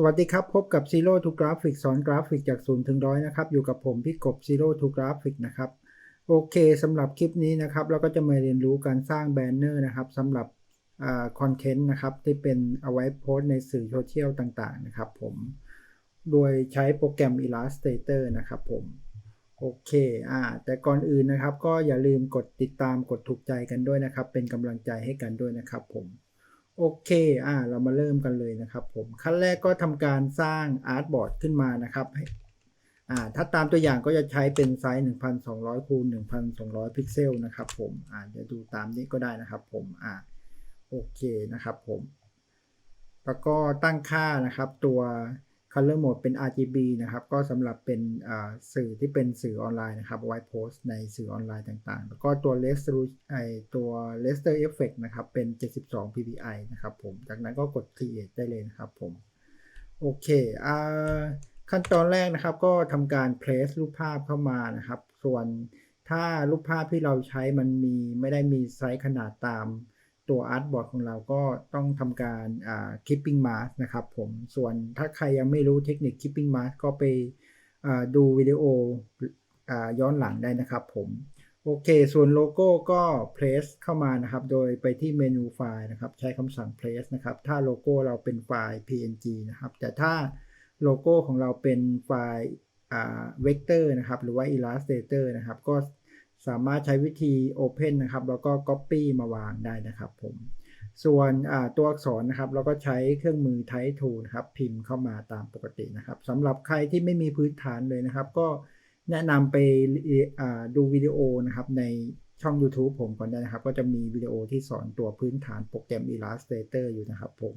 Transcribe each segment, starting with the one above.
สวัสดีครับ พบกับ Zero to Graphic สอนกราฟิกจาก0ถึงร้อยนะครับ อยู่กับผมพี่กบ Zero to Graphic นะครับ โอเคสำหรับคลิปนี้นะครับ เราก็จะมาเรียนรู้การสร้างแบนเนอร์นะครับสำหรับคอนเทนต์นะครับ ที่เป็นเอาไว้โพสในสื่อโซเชียลต่างๆ นะครับผม โดยใช้โปรแกรม Illustrator นะครับผม โอเคอ่าแต่ก่อนอื่นนะครับ ก็อย่าลืมกดติดตามกดถูกใจกันด้วยนะครับ เป็นกำลังใจให้กันด้วยนะครับผม โอเค อ่า เรามาเริ่มกันเลยนะครับผม ขั้นแรกก็ทำการสร้างอาร์ตบอร์ดขึ้นมานะครับ อ่า ถ้าตามตัวอย่างก็จะใช้เป็นไซส์ 1,200คูณ1,200 พิกเซลนะครับผม อ่าจะดูตามนี้ก็ได้นะครับผม อ่า โอเคนะครับผม แล้วก็ตั้งค่านะครับตัว Color Mode เป็น RGB นะครับ ก็สำหรับเป็นสื่อที่เป็นสื่อออนไลน์นะครับไว้โพสต์ในสื่อออนไลน์ต่างๆ แล้วก็ตัว Resolution ไอตัว Raster Effect นะครับ เป็น 72 ppi นะครับผม จากนั้นก็กด Create ได้เลยนะครับผม โอเคอขั้นตอนแรกนะครับ ก็ทำการ place รูปภาพเข้ามานะครับ ส่วนถ้ารูปภาพที่เราใช้มันมีไม่ได้มีไซส์ขนาดตาม ตัวอาร์ตบอร์ดของเราก็ต้องทำการ clipping mask นะครับผมส่วนถ้าใครยังไม่รู้เทคนิค clipping mask ก็ไปดูวิดีโอย้อนหลังได้นะครับผมโอเค ส่วนโลโก้ก็ place เข้ามานะครับ โดยไปที่เมนูไฟล์นะครับ ใช้คำสั่ง place นะครับ ถ้าโลโก้เราเป็นไฟล์ png นะครับ แต่ถ้าโลโก้ของเราเป็นไฟล์เวกเตอร์นะครับ หรือว่า Illustrator นะครับ ก็ สามารถใช้วิธี Open นะครับ แล้วก็ Copy มาวางได้นะครับผม ส่วนตัวอักษรนะครับเราก็ใช้เครื่องมือ Type Tool นะครับ พิมพ์เข้ามาตามปกตินะครับสำหรับใครที่ไม่มีพื้นฐานเลยนะครับ ก็แนะนำไปดูวิดีโอนะครับในช่อง YouTube ผมก่อนได้นะครับ ก็จะมีวิดีโอที่สอนตัวพื้นฐานโปรแกรม Illustrator อยู่นะครับผม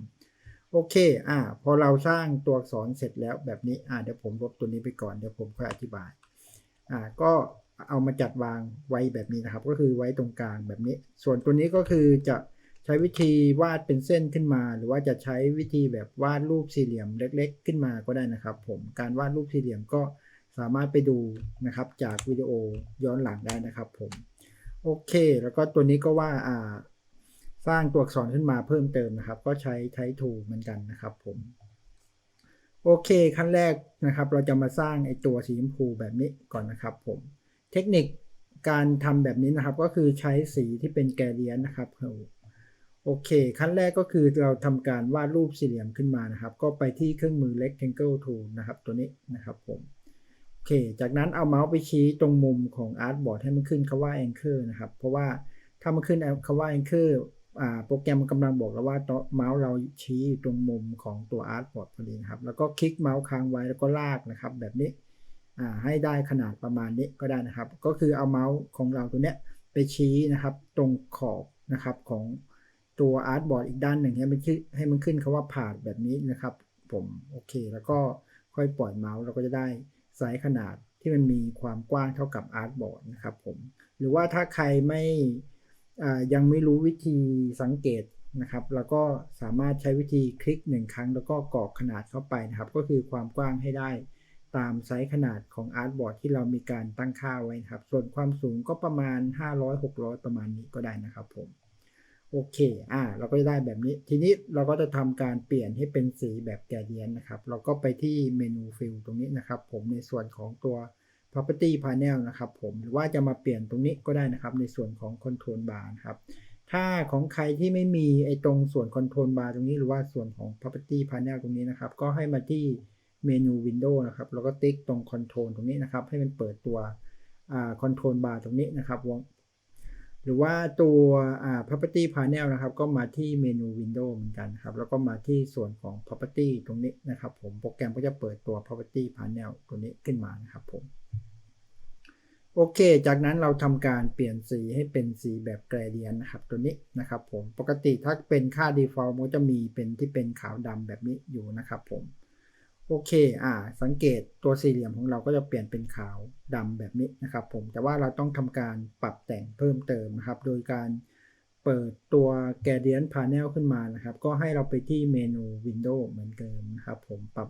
โอเค อ่า พอเราสร้างตัวอักษรเสร็จแล้วแบบนี้ อ่าเดี๋ยวผมลบตัวนี้ไปก่อน เดี๋ยวผมค่อยอธิบาย อ่า ก็ เอามาจัดวางไว้แบบนี้นะครับ ก็คือไว้ตรงกลางแบบนี้ ส่วนตัวนี้ก็คือจะใช้วิธีวาดเป็นเส้นขึ้นมา หรือว่าจะใช้วิธีแบบวาดรูปสี่เหลี่ยมเล็ก ๆ ขึ้นมาก็ได้นะครับ ผมการวาดรูปสี่เหลี่ยมก็สามารถไปดูนะครับ จากวิดีโอย้อนหลังได้นะครับ ผมโอเค แล้วก็ตัวนี้ก็ว่าอ่า สร้างตัวอักษรขึ้นมาเพิ่มเติมนะครับ ก็ใช้ใช้ทูเหมือนกันนะครับผมโอเคขั้นแรกนะครับ เราจะมาสร้างไอตัวสีชมพูแบบนี้ก่อนนะครับผม เทคนิคการทำแบบนี้นะครับ ก็คือใช้สีที่เป็นแกเลียนนะครับโอเค ขั้นแรกก็คือเราทำการวาดรูปสี่เหลี่ยมขึ้นมานะครับ ก็ไปที่เครื่องมือ rectangle tool นะครับ ตัวนี้นะครับผมโอเค จากนั้นเอาเมาส์ไปชี้ตรงมุมของ artboard ให้มันขึ้นคำว่า anchor นะครับ เพราะว่าถ้ามันขึ้นคำว่า anchor โปรแกรมกำลังบอกแล้วว่าเมาส์เราชี้ตรงมุมของตัว artboard พอดีนะครับ แล้วก็คลิกเมาส์ค้างไว้แล้วก็ลากนะครับ แบบนี้ ให้ได้ขนาดประมาณนี้ก็ได้นะครับ ก็คือเอาเมาส์ของเราตัวเนี้ยไปชี้นะครับ ตรงขอบนะครับของตัวอาร์ตบอร์ดอีกด้านหนึ่งให้มันขึ้นให้มันขึ้นคาว่าผ่านแบบนี้นะครับ ผมโอเค แล้วก็ค่อยปล่อยเมาส์เราก็จะได้ไซส์ขนาดที่มันมีความกว้างเท่ากับอาร์ตบอร์ดนะครับผมหรือว่าถ้าใครไม่ยังไม่รู้วิธีสังเกตนะครับเราก็สามารถใช้วิธีคลิกหนึ่งครั้ง แล้วก็กรอกขนาดเข้าไปนะครับ ก็คือความกว้างให้ได้ ตามไซส์ขนาดของอาร์ตบอร์ดที่เรามีการตั้งค่าไว้ครับ ส่วนความสูงก็ประมาณ 500-600 ประมาณนี้ก็ได้นะครับผม โอเค อ่า เราก็จะได้แบบนี้ ทีนี้เราก็จะทำการเปลี่ยนให้เป็นสีแบบแกเดียนนะครับ เราก็ไปที่เมนูฟิลตรงนี้นะครับ ผมในส่วนของตัว property panel นะครับผม หรือว่าจะมาเปลี่ยนตรงนี้ก็ได้นะครับ ในส่วนของ control bar ครับ ถ้าของใครที่ไม่มีไอ้ตรงส่วน control bar ตรงนี้หรือว่าส่วนของ property panel ตรงนี้นะครับ ก็ให้มาที่ เมนูวินโดว์นะครับ แล้วก็ติ๊กตรงคอนโทรลตรงนี้นะครับ ให้มันเปิดตัวคอนโทรลบาร์ตรงนี้นะครับ หรือว่าตัว property panel นะครับ ก็มาที่เมนูวินโดว์เหมือนกันครับ แล้วก็มาที่ส่วนของ property ตรงนี้นะครับ ผม โปรแกรมก็จะเปิดตัว property panel ตัวนี้ขึ้นมานะครับผม โอเค จากนั้นเราทำการเปลี่ยนสีให้เป็นสีแบบแกรเดียนนะครับ ตัวนี้นะครับ ผม ปกติถ้าเป็นค่า default มันจะมีเป็นที่เป็นขาวดำแบบนี้อยู่นะครับ ผม โอเค อ่า สังเกตตัวสี่เหลี่ยมของเราก็จะเปลี่ยนเป็นขาวดำแบบนี้นะครับผม แต่ว่าเราต้องทำการปรับแต่งเพิ่มเติมนะครับ โดยการเปิดตัว Gradient Panel ขึ้นมานะครับ ก็ให้เราไปที่เมนู Window เหมือนเดิมนะครับผม ปรับ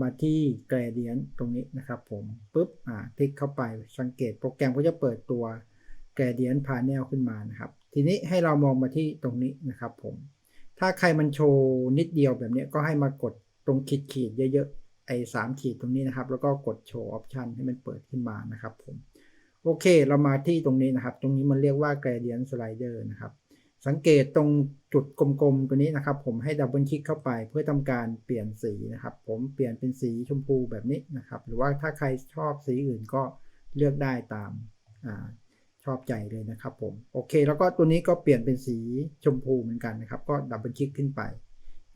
มาที่ Gradient ตรงนี้นะครับผมปุ๊บ อ่า คลิกเข้าไป สังเกตโปรแกรมก็จะเปิดตัว Gradient Panel ขึ้นมานะครับ ทีนี้ให้เรามองมาที่ตรงนี้นะครับผม ถ้าใครมันโชว์นิดเดียวแบบนี้ก็ให้มากด ตรงขีดขีดๆเยอะๆ ไอ้สามขีดตรงนี้นะครับ แล้วก็กดโชว์ออปชันให้มันเปิดขึ้นมานะครับผม โอเค เรามาที่ตรงนี้นะครับ ตรงนี้มันเรียกว่า gradient slider นะครับ สังเกตตรงจุดกลมๆ ตัวนี้นะครับ ผมให้ดับเบิลคลิกเข้าไปเพื่อทำการเปลี่ยนสีนะครับ ผมเปลี่ยนเป็นสีชมพูแบบนี้นะครับ หรือว่าถ้าใครชอบสีอื่นก็เลือกได้ตามอาชอบใจเลยนะครับผม โอเค แล้วก็ตัวนี้ก็เปลี่ยนเป็นสีชมพูเหมือนกันนะครับ ก็ดับเบิลคลิกขึ้นไป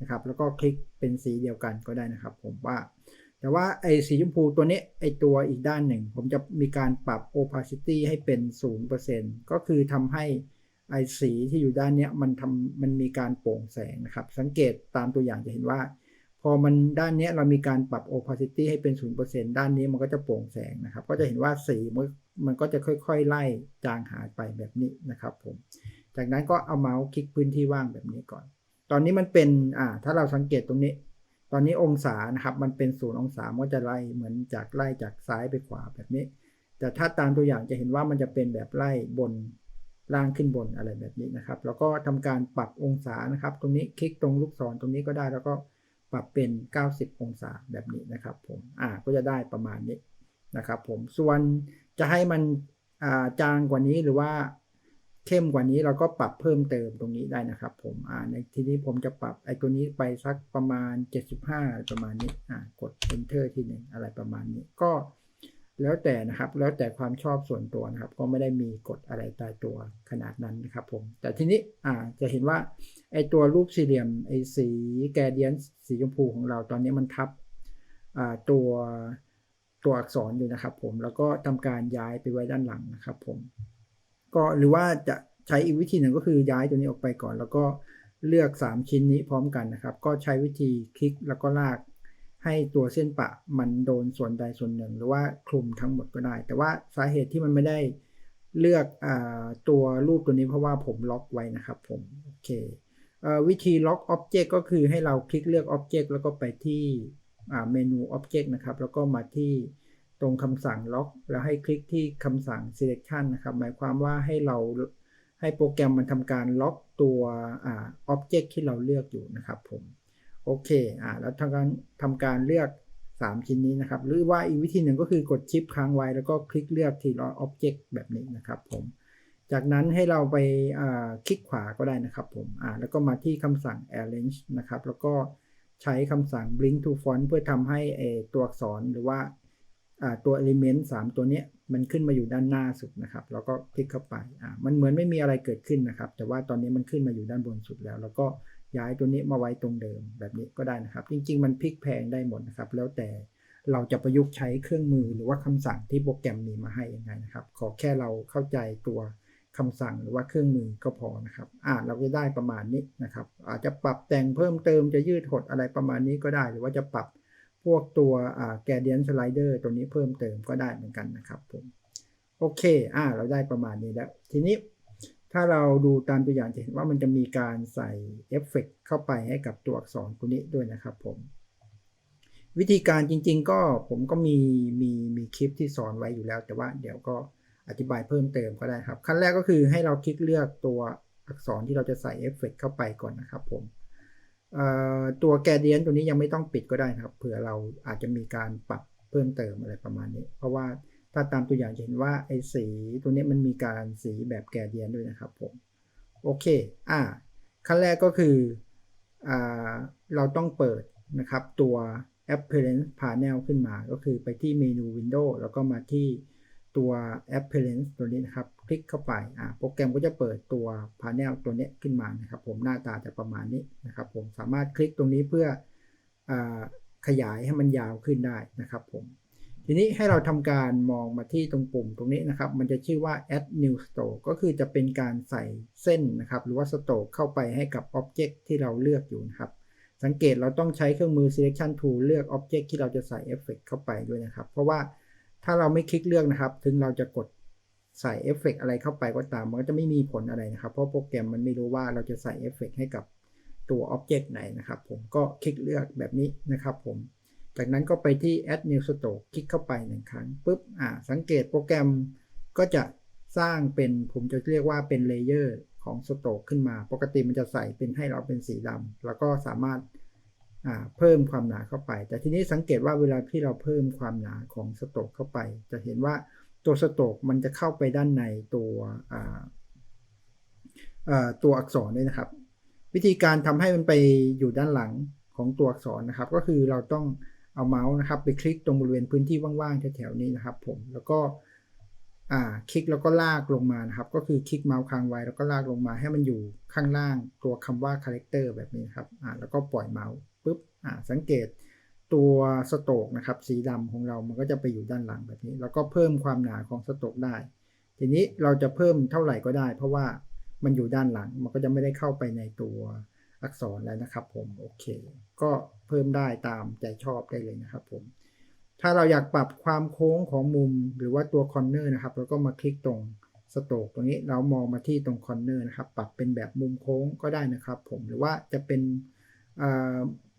นะครับ แล้วก็คลิกเป็นสีเดียวกันก็ได้นะครับ ผมว่า แต่ว่าไอ้สีชมพูตัวนี้ไอ้ตัวอีกด้านหนึ่ง ผมจะมีการปรับ opacity ให้เป็น 0%ก็คือทำให้ไอ้สีที่อยู่ด้านนี้มันทำมันมีการโปร่งแสงนะครับ สังเกตตามตัวอย่างจะเห็นว่า พอมันด้านนี้เรามีการปรับ opacity ให้เป็น 0%ด้านนี้มันก็จะโปร่งแสงนะครับ ก็จะเห็นว่าสีมันมันก็จะค่อย ๆ ไล่จางหายไปแบบนี้นะครับผม จากนั้นก็เอาเมาส์คลิกพื้นที่ว่างแบบนี้ก่อน ตอนนี้มันเป็นอ่าถ้าเราสังเกตตรงนี้ ตอนนี้องศานะครับ มันเป็นศูนย์องศามันก็จะไล่เหมือนจากไล่จากซ้ายไปขวาแบบนี้ แต่ถ้าตามตัวอย่างจะเห็นว่ามันจะเป็นแบบไล่บนล่างขึ้นบนอะไรแบบนี้นะครับ แล้วก็ทำการปรับองศานะครับ ตรงนี้คลิกตรงลูกศรตรงนี้ก็ได้แล้วก็ปรับเป็น 90 องศาแบบนี้นะครับผมอ่าก็จะได้ประมาณนี้นะครับผมส่วนจะให้มันจางกว่านี้หรือว่า เข้มกว่านี้เราก็ปรับเพิ่มเติมตรงนี้ได้นะครับ ผมอ่าในทีนี้ผมจะปรับไอ้ตัวนี้ไปสักประมาณ 75 ประมาณนี้อ่ากด enter ที่หนึ่งอะไรประมาณนี้ก็แล้วแต่นะครับ แล้วแต่ความชอบส่วนตัวนะครับ ก็ไม่ได้มีกฎอะไรตายตัวขนาดนั้นนะครับผม แต่ทีนี้อ่าจะเห็นว่าไอ้ตัวรูปสี่เหลี่ยมไอ้สีแกเดียนสีชมพูของเราตอนนี้มันทับอ่าตัวตัวอักษรอยู่นะครับผมแล้วก็ทำการย้ายไปไว้ด้านหลังนะครับผม ก็หรือว่าจะใช้อีกวิธีหนึ่งก็คือย้ายตัวนี้ออกไปก่อน แล้วก็เลือก 3 ชิ้นนี้พร้อมกันนะครับ ก็ใช้วิธีคลิกแล้วก็ลาก ให้ตัวเส้นปะมันโดนส่วนใดส่วนหนึ่ง หรือว่าคลุมทั้งหมดก็ได้ แต่ว่าสาเหตุที่มันไม่ได้เลือกอตัวรูปตัวนี้เพราะว่าผมล็อกไว้นะครับผมโอเคอวิธีล็อกอ็อบเจกต์ก็คือให้เราคลิกเลือกอ็อบเจกต์แล้วก็ไปที่เมนูอ็อบเจกต์นะครับ แล้วก็มาที่ ตรงคำสั่งล็อก แล้วให้คลิกที่คำสั่ง selection นะครับ หมายความว่าให้เราให้โปรแกรมมันทำการล็อกตัวอ่า object ที่เราเลือกอยู่นะครับผม โอเคอ่าแล้วทำการทำการเลือก 3 ชิ้นนี้นะครับ หรือว่าอีกวิธีหนึ่งก็คือกดชิปค้างไว้แล้วก็คลิกเลือกทีละ object แบบนี้นะครับผม จากนั้นให้เราไปอ่าคลิกขวาก็ได้นะครับผมอ่าแล้วก็มาที่คำสั่ง arrange นะครับ แล้วก็ใช้คำสั่ง blink to font เพื่อทำให้ตัวอักษรหรือว่า ตัว element 3 ตัวนี้มันขึ้นมาอยู่ด้านหน้าสุดนะครับ แล้วก็คลิกเข้าไปมันเหมือนไม่มีอะไรเกิดขึ้นนะครับ แต่ว่าตอนนี้มันขึ้นมาอยู่ด้านบนสุดแล้ว แล้วก็ย้ายตัวนี้มาไว้ตรงเดิมแบบนี้ก็ได้นะครับ จริง ๆ มันพลิกแพลงได้หมดนะครับ แล้วแต่เราจะประยุกต์ใช้เครื่องมือหรือว่าคำสั่งที่โปรแกรมมีมาให้ยังไงนะครับ ขอแค่เราเข้าใจตัวคำสั่งหรือว่าเครื่องมือก็พอนะครับอ่าเราจะได้ประมาณนี้นะครับ อาจจะปรับแต่งเพิ่มเติมจะยืดหดอะไรประมาณนี้ก็ได้ หรือว่าจะปรับ พวกตัวแกเดียนสไลเดอร์ตัวนี้เพิ่มเติมก็ได้เหมือนกันนะครับผมโอเคอ่าเราได้ประมาณนี้แล้ว ทีนี้ถ้าเราดูตามตัวอย่างจะเห็นว่ามันจะมีการใส่เอฟเฟกเข้าไปให้กับตัวอักษรตัวนี้ด้วยนะครับผมวิธีการจริง ๆ ก็ผมก็มีมีมีคลิปที่สอนไว้อยู่แล้ว แต่ว่าเดี๋ยวก็อธิบายเพิ่มเติมก็ได้ครับ ขั้นแรกก็คือให้เราคลิกเลือกตัวอักษรที่เราจะใส่เอฟเฟกเข้าไปก่อนนะครับผม ตัวแกเดียนตัวนี้ยังไม่ต้องปิดก็ได้ครับ เผื่อเราอาจจะมีการปรับเพิ่มเติมอะไรประมาณนี้ เพราะว่าถ้าตามตัวอย่างจะเห็นว่าไอ้สีตัวนี้มันมีการสีแบบแกเดียนด้วยนะครับผมโอเคอ่าขั้นแรกก็คืออเราต้องเปิดนะครับตัว Appearance Panel ขึ้นมา ก็คือไปที่เมนู window แล้วก็มาที่ตัว Appearance ตัวนี้นะครับ คลิกเข้าไปอ่าโปรแกรมก็จะเปิดตัว Panel ตัวนี้ขึ้นมานะครับ ผมหน้าตาจะประมาณนี้นะครับ ผมสามารถคลิกตรงนี้เพื่ออขยายให้มันยาวขึ้นได้นะครับ ผมทีนี้ให้เราทำการมองมาที่ตรงปุ่มตรงนี้นะครับ มันจะชื่อว่า add new stroke ก็คือจะเป็นการใส่เส้นนะครับ หรือว่า stroke เข้าไปให้กับ object ที่เราเลือกอยู่นะครับ สังเกตเราต้องใช้เครื่องมือ selection tool เลือก object ที่เราจะใส่เอฟเฟกเข้าไปด้วยนะครับ เพราะว่าถ้าเราไม่คลิกเลือกนะครับ ถึงเราจะกด ใส่เอฟเฟกอะไรเข้าไปก็ตาม มันก็จะไม่มีผลอะไรนะครับ เพราะโปรแกรมมันไม่รู้ว่าเราจะใส่เอฟเฟกให้กับตัว object ไหนนะครับ ผมก็คลิกเลือกแบบนี้นะครับผม จากนั้นก็ไปที่ add new stroke คลิกเข้าไปหนึ่งครั้งปุ๊บอ่าสังเกตโปรแกรมก็จะสร้างเป็นผมจะเรียกว่าเป็นเลเยอร์ของสโตรกขึ้นมา ปกติมันจะใส่เป็นให้เราเป็นสีดำแล้วก็สามารถอ่าเพิ่มความหนาเข้าไป แต่ทีนี้สังเกตว่าเวลาที่เราเพิ่มความหนาของสโตรกเข้าไป จะเห็นว่า ตัวสโตกมันจะเข้าไปด้านในตัวตัวอักษรด้วยนะครับ วิธีการทำให้มันไปอยู่ด้านหลังของตัวอักษรนะครับ ก็คือเราต้องเอาเมาส์นะครับ ไปคลิกตรงบริเวณพื้นที่ว่างๆแถวๆนี้นะครับผมแล้วก็คลิกแล้วก็ลากลงมานะครับ ก็คือคลิกเมาส์ค้างไว้แล้วก็ลากลงมาให้มันอยู่ข้างล่างตัวคำว่า character แบบนี้ครับอ่าแล้วก็ปล่อยเมาส์ปุ๊บอ่าสังเกต ตัวสโตกนะครับสีดำของเรามันก็จะไปอยู่ด้านหลังแบบนี้ แล้วก็เพิ่มความหนาของสโตกได้ ทีนี้เราจะเพิ่มเท่าไหร่ก็ได้ เพราะว่ามันอยู่ด้านหลังมันก็จะไม่ได้เข้าไปในตัวอักษรแล้วนะครับผมโอเค ก็เพิ่มได้ตามใจชอบได้เลยนะครับผมถ้าเราอยากปรับความโค้งของมุมหรือว่าตัวคอนเนอร์นะครับเราก็มาคลิกตรงสโตกตรงนี้เรามองมาที่ตรงคอนเนอร์นะครับปรับเป็นแบบมุมโค้งก็ได้นะครับผมหรือว่าจะเป็น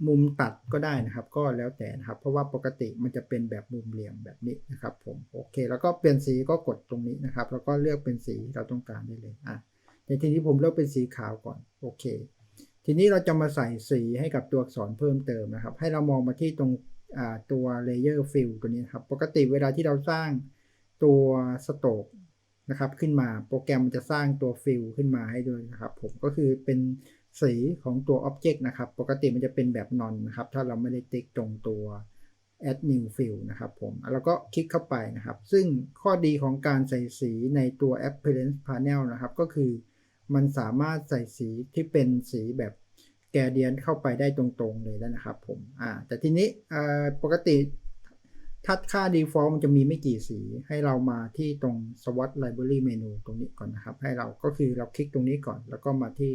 มุมตัดก็ได้นะครับ ก็แล้วแต่นะครับ เพราะว่าปกติมันจะเป็นแบบมุมเหลี่ยมแบบนี้นะครับ ผมโอเค แล้วก็เปลี่ยนสีก็กดตรงนี้นะครับ แล้วก็เลือกเป็นสีเราต้องการได้เลยอะในทีนี้ผมเลือกเป็นสีขาวก่อนโอเค ทีนี้เราจะมาใส่สีให้กับตัวอักษรเพิ่มเติมนะครับ ให้เรามองมาที่ตรงตัว layer fill ตัวนี้ครับ ปกติเวลาที่เราสร้างตัวสโตกนะครับขึ้นมาโปรแกรมมันจะสร้างตัว fill ขึ้นมาให้ด้วยนะครับ ผมก็คือเป็น สีของตัว object นะครับ ปกติมันจะเป็นแบบ non นะครับ ถ้าเราไม่ได้ติ๊กตรงตัว add new fill นะครับผม แล้วก็คลิกเข้าไปนะครับ ซึ่งข้อดีของการใส่สีในตัว appearance panel นะครับ ก็คือมันสามารถใส่สีที่เป็นสีแบบแกเดียนเข้าไปได้ตรงๆเลยนะครับผม อ่า แต่ทีนี้ปกติถ้าค่า default มันจะมีไม่กี่สี ให้เรามาที่ตรง swatch library menu ตรงนี้ก่อนนะครับ ให้เราก็คือเราคลิกตรงนี้ก่อน แล้วก็มาที่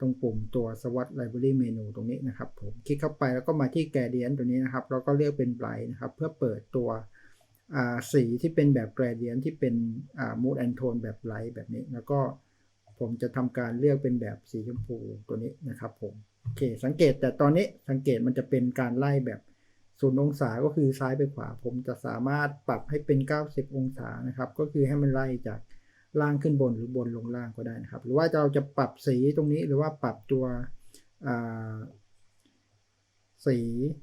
ตรงปุ่มตัว swatch library menu ตรงนี้นะครับผมคลิกเข้าไปแล้วก็มาที่ gradient ตัวนี้นะครับแล้วก็เลือกเป็น bright นะครับ เพื่อเปิดตัวสีที่เป็นแบบ gradient ที่เป็น mood and tone แบบ light แบบนี้ แล้วก็ผมจะทำการเลือกเป็นแบบสีชมพูตัวนี้นะครับผมโอเค สังเกตแต่ตอนนี้สังเกตมันจะเป็นการไล่แบบศูนย์องศาก็คือซ้ายไปขวา ผมจะสามารถปรับให้เป็น 90 องศานะครับ ก็คือให้มันไล่จาก ล่างขึ้นบนหรือบนลงล่างก็ได้นะครับ หรือว่าเราจะปรับสีตรงนี้หรือว่าปรับตัวสี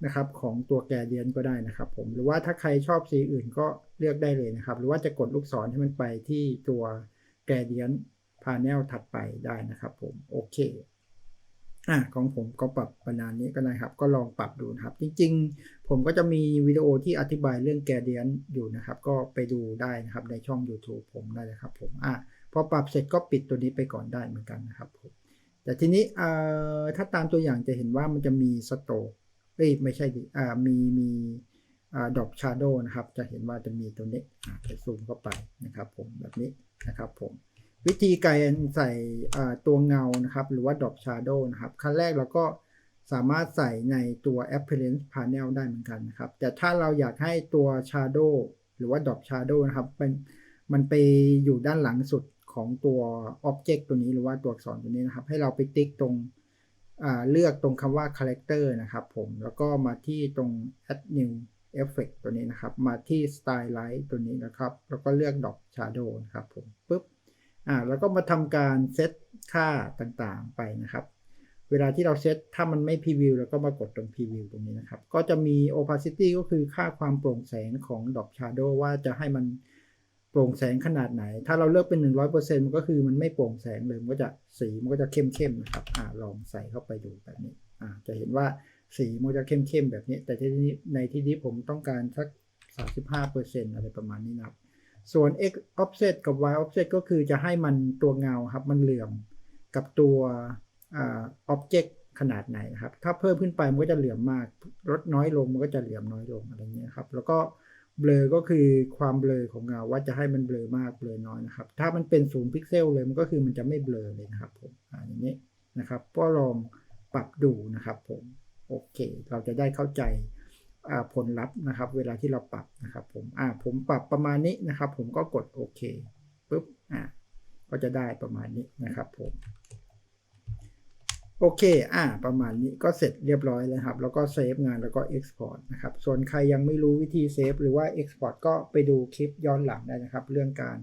นะครับของตัวแกเดียนก็ได้นะครับ ผมหรือว่าถ้าใครชอบสีอื่นก็เลือกได้เลยนะครับ หรือว่าจะกดลูกศรให้มันไปที่ตัวแกเดียนพาเนลถัดไปได้นะครับ ผมโอเคอะของผมก็ปรับประมาณนี้ก็ได้ครับ ก็ลองปรับดูนะครับ จริง ๆ ผมก็จะมีวิดีโอที่อธิบายเรื่องแกเดียนอยู่นะครับ ก็ไปดูได้นะครับในช่อง YouTube ผมได้เลยครับผมอะพอปรับเสร็จก็ปิดตัวนี้ไปก่อนได้เหมือนกันนะครับผมแต่ทีนี้อ่าถ้าตามตัวอย่างจะเห็นว่ามันจะมีสโตเอ้ยไม่ใช่ดิอ่ามีมีดอกชาร์โดนะครับ จะเห็นว่าจะมีตัวนี้ไปซูมเข้าไปนะครับผมแบบนี้นะครับผมวิธีการใส่ตัวเงานะครับ หรือว่า Drop Shadow นะครับขั้นแรกเราก็ สามารถใส่ในตัว Appearance Panel ได้เหมือนกันนะครับ แต่ถ้าเราอยากให้ตัว Shadow หรือว่า Drop Shadow นะครับเป็นมันไปอยู่ด้านหลังสุดของตัว Object ตัวนี้หรือว่าตัวอักษรตัวนี้นะครับ ให้เราไปติ๊กตรงเลือกตรงคำว่า Character นะครับผม แล้วก็มาที่ตรง Add New Effect ตัวนี้นะครับ มาที่ Stylize ตัวนี้นะครับ แล้วก็เลือก Drop Shadow นะครับผมปุ๊บ อ่า แล้วก็มาทำการเซตค่าต่างๆไปนะครับ เวลาที่เราเซตถ้ามันไม่พรีวิวเราก็มากดตรงพรีวิวตรงนี้นะครับ ก็จะมี opacity ก็คือค่าความโปร่งแสงของดอกชาร์โดว่าจะให้มันโปร่งแสงขนาดไหน ถ้าเราเลือกเป็น 100%มันก็คือมันไม่โปร่งแสงเลยมันก็จะสีมันก็จะเข้มๆนะครับอ่าลองใส่เข้าไปดูแบบนี้อ่าจะเห็นว่าสีมันจะเข้มๆแบบนี้ แต่ที่นี้ในที่นี้ผมต้องการสัก 35%อะไรประมาณนี้นะครับส่วน x offset กับ y offset ก็คือจะให้มันตัวเงาครับมันเหลื่อมกับตัว อ object ขนาดไหนครับ ถ้าเพิ่มขึ้นไปมันก็จะเหลื่อมมาก ลดน้อยลงมันก็จะเหลื่อมน้อยลงอะไรเงี้ยครับ แล้วก็เบลอก็คือความเบลอของเงาว่าจะให้มันเบลอมากเบลอน้อยนะครับ ถ้ามันเป็นศูนย์พิกเซลเลยมันก็คือมันจะไม่เบลอเลยนะครับผมอย่างนี้นะครับ ก็ลองปรับดูนะครับผม โอเค เราจะได้เข้าใจผลลัพธ์นะครับ เวลาที่เราปรับนะครับผมอ่าผมปรับประมาณนี้นะครับ ผมก็กดโอเคปุ๊บอ่าก็จะได้ประมาณนี้นะครับผม โอเค อ่า ประมาณนี้ก็เสร็จเรียบร้อยแล้วครับ แล้วก็เซฟงานแล้วก็ Export นะครับ ส่วนใครยังไม่รู้วิธีเซฟหรือว่า Export ก็ไปดูคลิปย้อนหลังได้นะครับ เรื่องการ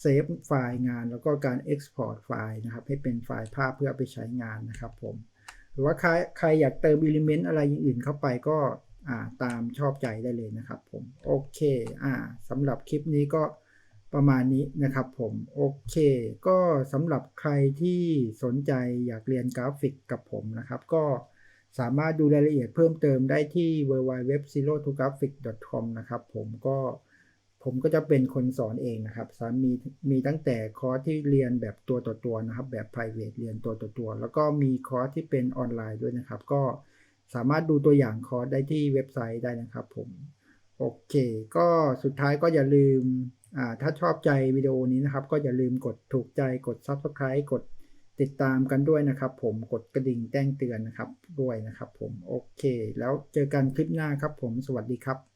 เซฟไฟล์งานแล้วก็การ Export ไฟล์นะครับ ให้เป็นไฟล์ภาพเพื่อไปใช้งานนะครับผม หรือว่าใครใครอยากเติมอิเลเมนต์อะไรอย่างอื่นเข้าไปก็อ่าตามชอบใจได้เลยนะครับผม โอเค อ่าสำหรับคลิปนี้ก็ ประมาณนี้นะครับผม โอเค ก็สำหรับใครที่สนใจอยากเรียนกราฟิกกับผมนะครับ ก็สามารถดูรายละเอียดเพิ่มเติมได้ที่ www.zero2graphic.com นะครับผมก็ผมก็จะเป็นคนสอนเองนะครับสามีมีตั้งแต่คอร์สที่เรียนแบบตัวต่อตัวนะครับ แบบ private เรียนตัวต่อตัว แล้วก็มีคอร์สที่เป็นออนไลน์ด้วยนะครับ ก็สามารถดูตัวอย่างคอร์สได้ที่เว็บไซต์ได้นะครับผม โอเค ก็สุดท้ายก็อย่าลืม ถ้าชอบใจวิดีโอนี้นะครับ ก็อย่าลืมกดถูกใจกด Subscribe กดติดตามกันด้วยนะครับ ผมกดกระดิ่งแจ้งเตือนนะครับด้วยนะครับ ผมโอเค แล้วเจอกันคลิปหน้าครับ ผมสวัสดีครับ